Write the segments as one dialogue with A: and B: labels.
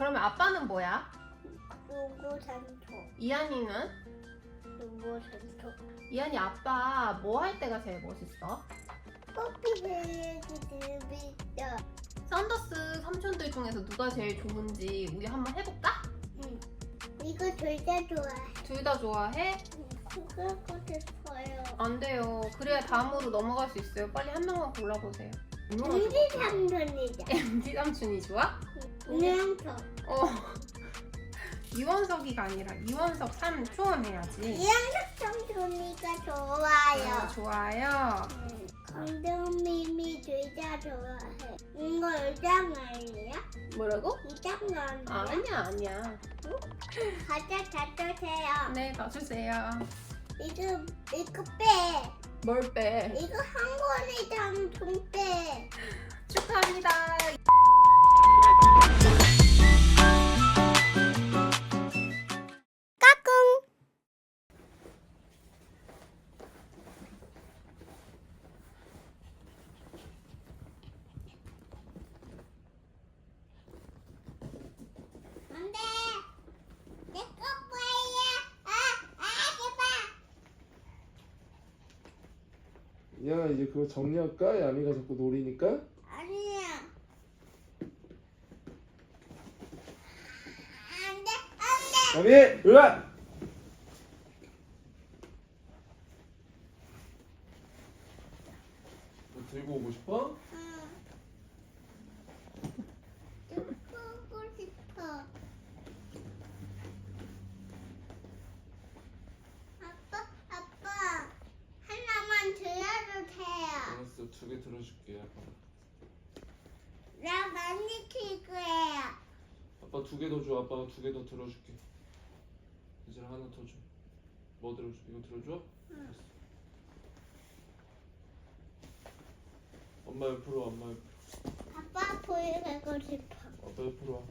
A: 그러면 아빠는 뭐야?
B: 누구 산토?
A: 이한이는?
B: 누구 산토?
A: 이한이 아빠 뭐 할 때가 제일 멋있어?
B: 커피를 드리다.
A: 썬더스 삼촌들 중에서 누가 제일 좋은지 우리 한번 해볼까?
B: 응. 이거 둘 다 좋아해.
A: 둘 다 좋아해?
B: 그거 싶어요.
A: 안 돼요. 그래야 다음으로 넘어갈 수 있어요. 빨리 한 명만 골라보세요.
B: 우리 삼촌이다.
A: MD 삼촌이 좋아?
B: 이한토.
A: 어. 이원석이가 아니라 이원석 삼촌 해야지.
B: 삼촌이가
A: 아,
B: 좋아요.
A: 좋아요.
B: 응. 강동미미 둘다 좋아해. 이거 의장 아니야?
A: 뭐라고?
B: 의장 아니야?
A: 아니야 아니야.
B: 과자 다 주세요.
A: 네, 놔주세요.
B: 이거 이거 빼.
A: 뭘 빼?
B: 이거 한 권이당 좀 빼.
A: 축하합니다.
B: 야
C: 이제 그거 정리할까? 야미가 자꾸 노리니까
B: 아니야. 안 돼, 안 돼.
C: 야미! 으아! 뭐 들고 오고 싶어?
B: 응. 보고 싶어. 아빠, 아빠, 하나만 들어도 돼요.
C: 알았어 두 개 들어줄게 아빠
B: 나 많이 킬 거예요.
C: 아빠 두 개 더 줘 아빠가 두 개 더 들어줄게 이제 하나 더 줘 뭐 들어줘? 이거 들어줘?
B: 응.
C: 엄마 옆으로 와 엄마 옆으로
B: 아빠 보여주고 싶어.
C: 아빠 옆으로 와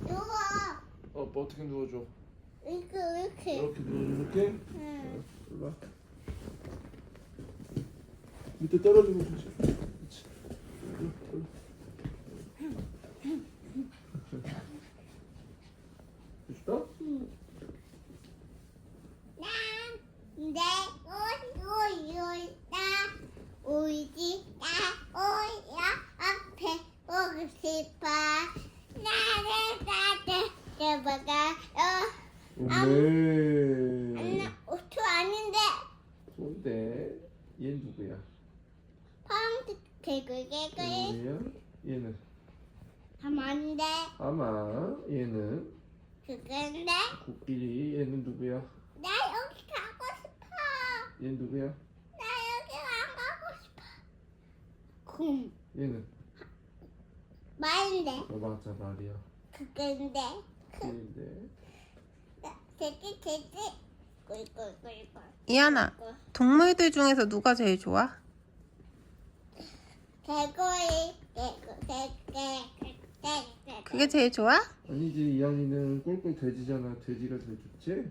B: 누워.
C: 어, 아빠 어떻게 누워줘?
B: 이렇게.
C: 이렇게 이렇게?
B: 응.
C: 일로 와 밑에 떨어지고 그렇지 일로, 일로. 됐어?
B: 내 우유유다 우지다 우야 앞에 오고 싶어 나를 따뜻 해봐가 어
C: 네.
B: 안나 오토 아닌데
C: 좋은데 얘는 누구야?
B: 펑 개굴 개굴
C: 얘는요? 얘는
B: 가만데.
C: 아마 얘는.
B: 그건데.
C: 코끼리 얘는 누구야?
B: 나 여기 가고 싶어.
C: 얘는 누구야?
B: 나 여기 안 가고 싶어. 곰
C: 얘는.
B: 말인데.
C: 어 맞아 말이야.
B: 그건데.
C: 코끼리인데.
B: 돼지 돼지 꿀꿀꿀꿀.
A: 이한아, 동물들 중에서 누가 제일 좋아?
B: 개구리 개구 개개 개개
A: 그게 제일 좋아?
C: 아니지 이한이는 꿀꿀 돼지잖아. 돼지가 제일 좋지?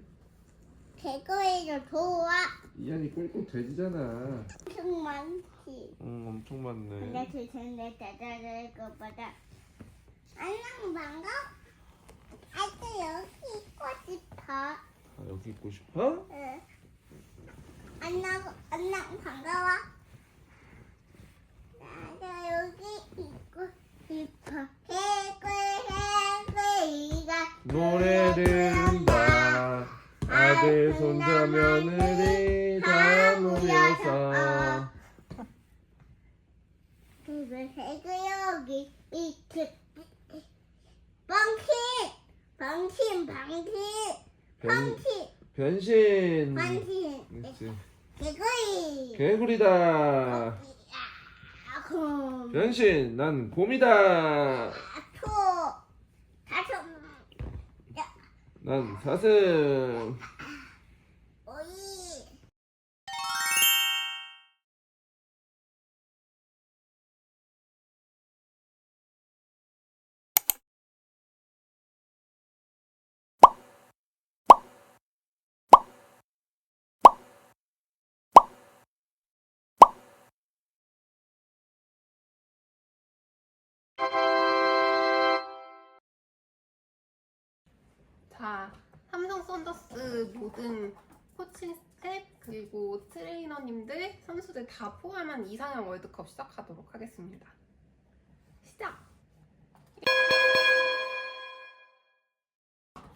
B: 개구리도 좋아
C: 이한이 꿀꿀 돼지잖아.
B: 엄청 많지.
C: 응 엄청 많네.
B: 근데 둘셋넷 다섯 여섯보다 안녕 반가 아직 여기 있고 싶어.
C: 아 여기 있고 싶어?
B: 응. 안녕 안녕 반가워
C: 아들 손자 며느리 다 모여서.
B: 그리고 개구 여기. 이렇게 방신! 방신 방신!
C: 변,
B: 방신!
C: 변신. 그렇지
B: 개구리
C: 개구리다
B: 곰
C: 변신 난 곰이다.
B: 다섯.
C: 난 사슴
A: 자, 삼성 썬더스 모든 코칭 스텝 그리고 트레이너님들, 선수들 다 포함한 이상형 월드컵 시작하도록 하겠습니다. 시작!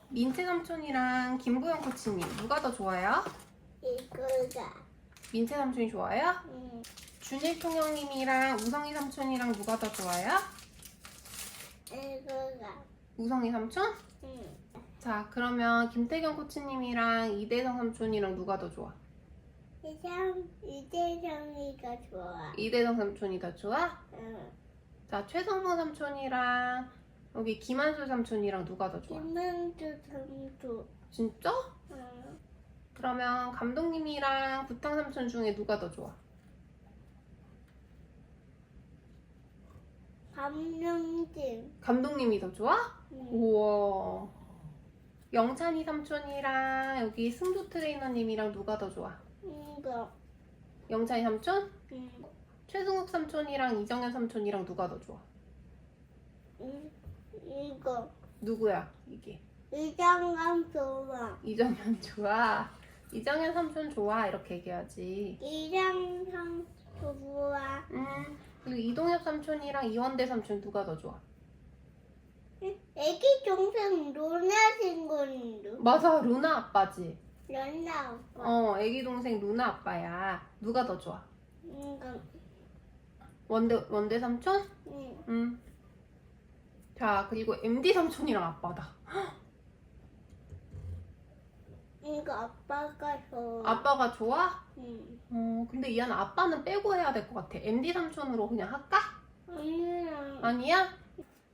A: 민채 삼촌이랑 김보영 코치님 누가 더 좋아요?
B: 이거다.
A: 민채 삼촌이 좋아요?
B: 응.
A: 준일 통영님이랑 우성이 삼촌이랑 누가 더 좋아요? 우성이 삼촌?
B: 응.
A: 자, 그러면 김태경 코치님이랑 이대성 삼촌이랑 누가 더 좋아?
B: 이상 이재성이가 좋아.
A: 이대성 삼촌이 더 좋아?
B: 응.
A: 자, 최성모 삼촌이랑 여기 김한솔 삼촌이랑 누가 더 좋아?
B: 김만주 선수.
A: 진짜?
B: 응.
A: 그러면 감독님이랑 부탕 삼촌 중에 누가 더 좋아?
B: 감명진.
A: 감독님이 더 좋아?
B: 응.
A: 우와. 영찬이 삼촌이랑 여기 승도 트레이너님이랑 누가 더 좋아?
B: 이거.
A: 영찬이 삼촌?
B: 응.
A: 최승욱 삼촌이랑 이정현 삼촌이랑 누가 더 좋아?
B: 응. 이거.
A: 누구야 이게?
B: 이장감 좋아.
A: 이정현 좋아. 이정현 삼촌 좋아 이렇게 얘기하지.
B: 이장감 좋아.
A: 음 그리고 이동엽 삼촌이랑 이원대 삼촌 누가 더 좋아?
B: 애기 동생 로나 친구인데.
A: 맞아 루나 아빠지.
B: 로나 오빠.
A: 어 애기 동생 루나 아빠야. 누가 더 좋아?
B: 이거.
A: 원대 원대 삼촌?
B: 응.
A: 음. 자 그리고 MD 삼촌이랑 아빠다.
B: 이거 아빠가 좋아.
A: 아빠가 좋아?
B: 응.
A: 어 근데 이한 아빠는 빼고 해야 될 것 같아. MD 삼촌으로 그냥 할까?
B: 아니야.
A: 아니야?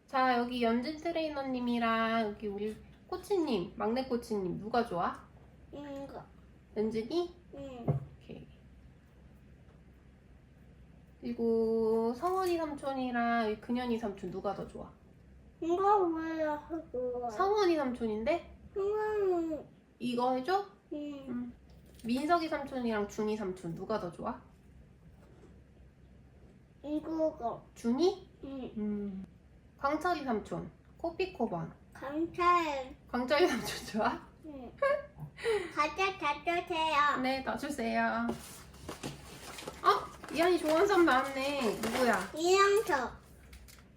A: 자 여기 연진 트레이너님이랑 여기 우리 코치님 막내 코치님 누가 좋아?
B: 이거.
A: 연진이?
B: 응.
A: 오케이. 그리고 성원이 삼촌이랑 여기 근현이 삼촌 누가 더 좋아?
B: 이거 왜 하고?
A: 성원이 삼촌인데
B: 이거는
A: 이거 해줘?
B: 응.
A: 응. 민석이 삼촌이랑 준이 삼촌 누가 더 좋아?
B: 이거가.
A: 준이?
B: 응.
A: 음. 광철이 삼촌 코피코반
B: 감사해.
A: 광철이 삼촌 좋아?
B: 응. 가자 가져세요.
A: 네, 놔주세요. 어? 이한이 좋아하는 사람 나왔네. 누구야?
B: 이영석.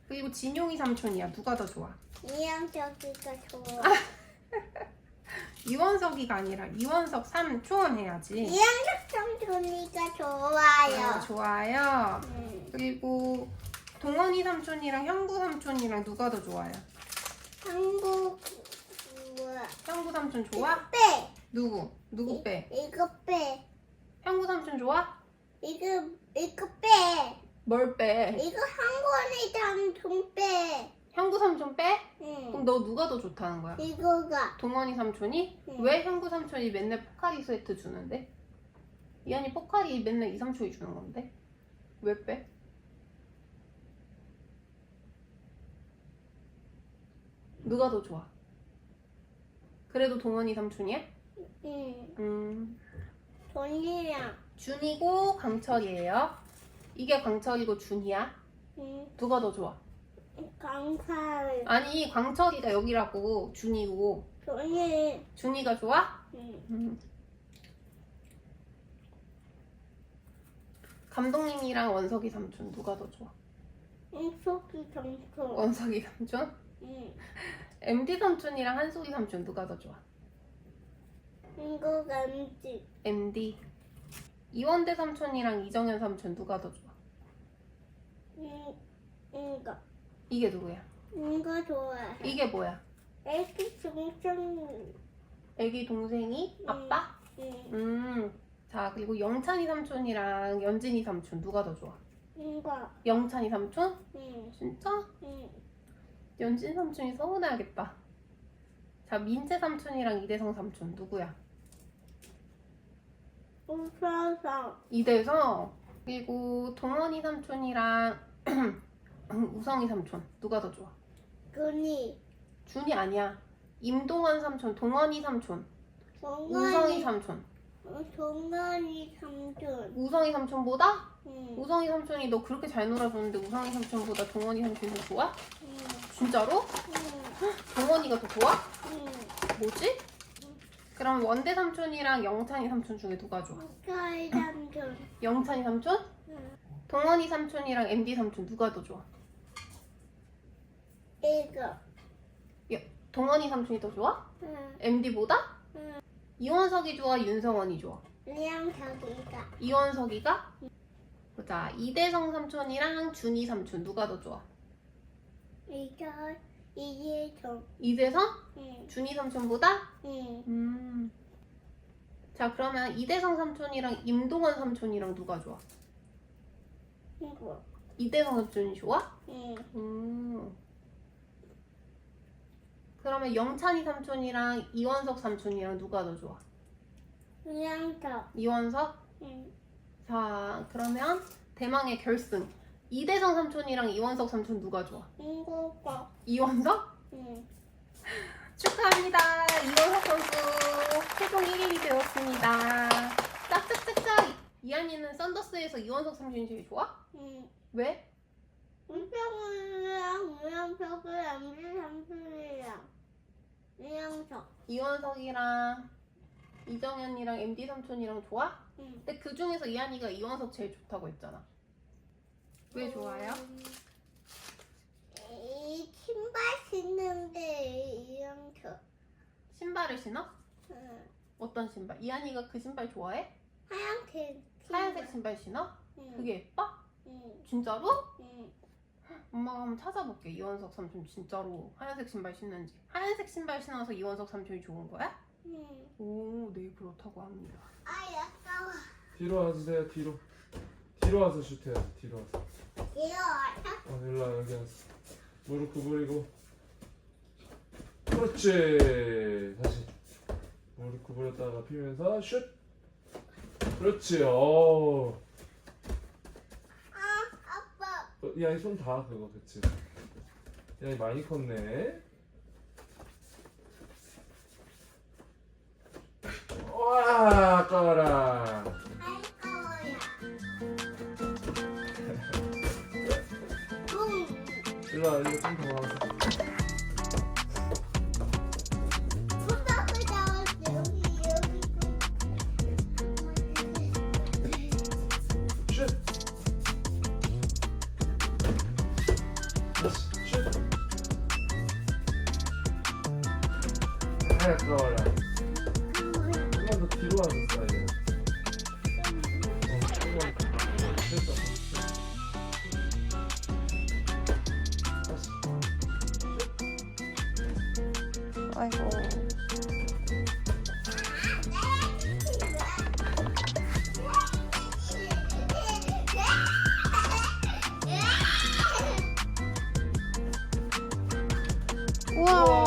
A: 그리고 진용이 삼촌이야. 누가 더 좋아?
B: 이영석이가 좋아.
A: 이원석이가 아니라 이원석 삼촌 해야지.
B: 이영석 삼촌이가
A: 아,
B: 좋아요.
A: 좋아요.
B: 응.
A: 그리고 동원이 삼촌이랑 형구 삼촌이랑 누가 더 좋아요?
B: 한국 뭐야?
A: 형구 삼촌 좋아?
B: 빼.
A: 누구? 누구 빼?
B: 이거 빼.
A: 형구 삼촌 좋아?
B: 이거 이거 빼.
A: 뭘 빼?
B: 이거 한권이 삼촌 빼.
A: 형구 삼촌 빼?
B: 응.
A: 그럼 너 누가 더 좋다는 거야?
B: 이거가
A: 동원이 삼촌이?
B: 응.
A: 왜 형구 삼촌이 맨날 포카리 세트 주는데? 이한이 포카리 맨날 2, 3초이 주는 건데? 왜 빼? 누가 더 좋아? 그래도 동원이 삼촌이야?
B: 응.
A: 음,
B: 돈이랑
A: 준이고 강철이에요. 이게 강철이고 준이야.
B: 응.
A: 누가 더 좋아?
B: 강사를
A: 아니 광철이가 여기라고 준이고
B: 돈이
A: 준이가 좋아?
B: 응.
A: 음. 감독님이랑 원석이 삼촌 누가 더 좋아?
B: 속이 점수
A: 원석이 삼촌?
B: 응.
A: MD 삼촌이랑 한솔이 삼촌 누가 더 좋아?
B: 이거 감지
A: MD 이원대 삼촌이랑 이정현 삼촌 누가 더 좋아?
B: 응. 이거
A: 이게 누구야?
B: 이거 좋아해
A: 이게 뭐야?
B: 애기 중성
A: 애기 동생이 아빠?
B: 응.
A: 음. 자 그리고 영찬이 삼촌이랑 연진이 삼촌 누가 더 좋아?
B: 이거
A: 영찬이 삼촌?
B: 응.
A: 진짜?
B: 응.
A: 연진 삼촌이 서운해하겠다. 자 민재 삼촌이랑 이대성 삼촌 누구야?
B: 웃어서
A: 이대성 그리고 동원이 삼촌이랑 우성이 삼촌 누가 더 좋아?
B: 근이
A: 준이 아니야. 임동원 삼촌, 동원이 삼촌, 우성이
B: 동안이
A: 삼촌.
B: 동안이 삼촌
A: 우성이 삼촌보다?
B: 응.
A: 우성이 삼촌이 너 그렇게 잘 놀아줬는데 우성이 삼촌보다 동원이 삼촌이 더 좋아?
B: 응.
A: 진짜로?
B: 응.
A: 동원이가 더 좋아?
B: 응.
A: 뭐지? 그럼 원대 삼촌이랑 영찬이 삼촌 중에 누가 좋아?
B: 저희 삼촌.
A: 영찬이 삼촌?
B: 응.
A: 동원이 삼촌이랑 MD 삼촌 누가 더 좋아?
B: 이거.
A: 동원이 삼촌이 더 좋아?
B: 응.
A: MD보다?
B: 응.
A: 이원석이 좋아? 윤성원이 좋아?
B: 그냥 저기가.
A: 이원석이가? 보자. 이대성 삼촌이랑 준이 삼촌 누가 더 좋아?
B: 이게 좀.
A: 이대성?
B: 응.
A: 준이 삼촌보다?
B: 응.
A: 음. 자 그러면 이대성 삼촌이랑 임동원 삼촌이랑 누가 좋아?
B: 이거.
A: 이대성 삼촌이 좋아?
B: 응.
A: 음. 그러면 영찬이 삼촌이랑 이원석 삼촌이랑 누가 더 좋아?
B: 저.
A: 이원석?
B: 응.
A: 자 그러면 대망의 결승 이대성 삼촌이랑 이원석 삼촌 누가 좋아?
B: 이거 거.
A: 이원석?
B: 응.
A: 축하합니다 이원석 선수 최종 1위이 되었습니다 짝짝짝짝 이한이는 썬더스에서 이원석 삼촌이 제일 좋아?
B: 응.
A: 왜?
B: 우병우랑 우영석이랑 우삼촌이랑 우영석.
A: 이원석이랑 이정현이랑 MD 삼촌이랑 좋아?
B: 응.
A: 근데 그 중에서 이한이가 이원석 제일 좋다고 했잖아 왜 좋아요?
B: 이 신발 신는데 우영석.
A: 신발을 신어?
B: 응.
A: 어떤 신발? 이한이가 그 신발 좋아해?
B: 하얀색.
A: 하얀색 신발 신어?
B: 응.
A: 그게 예뻐?
B: 응.
A: 진짜로?
B: 응.
A: 엄마가 한번 찾아볼게. 이원석 삼촌 진짜로 하얀색 신발 신는지. 하얀색 신발 신어서 이원석 삼촌이 좋은 거야?
B: 응.
A: 오, 네 그렇다고 합니다.
B: 아, 아까워.
C: 뒤로 와주세요 뒤로 뒤로 와서 슛해요 뒤로 와서 어, 일로 와 여기 와서 무릎 구부리고. 그렇지. 다시. 무릎 구부렸다가 피면서 슛. 그렇지 어.
B: 아, 아빠.
C: 어, 이 아이 손 다 그거. 그치? 이 아이 많이 컸네 일로 와 일로 좀더 와서
B: 손잡
A: 우와.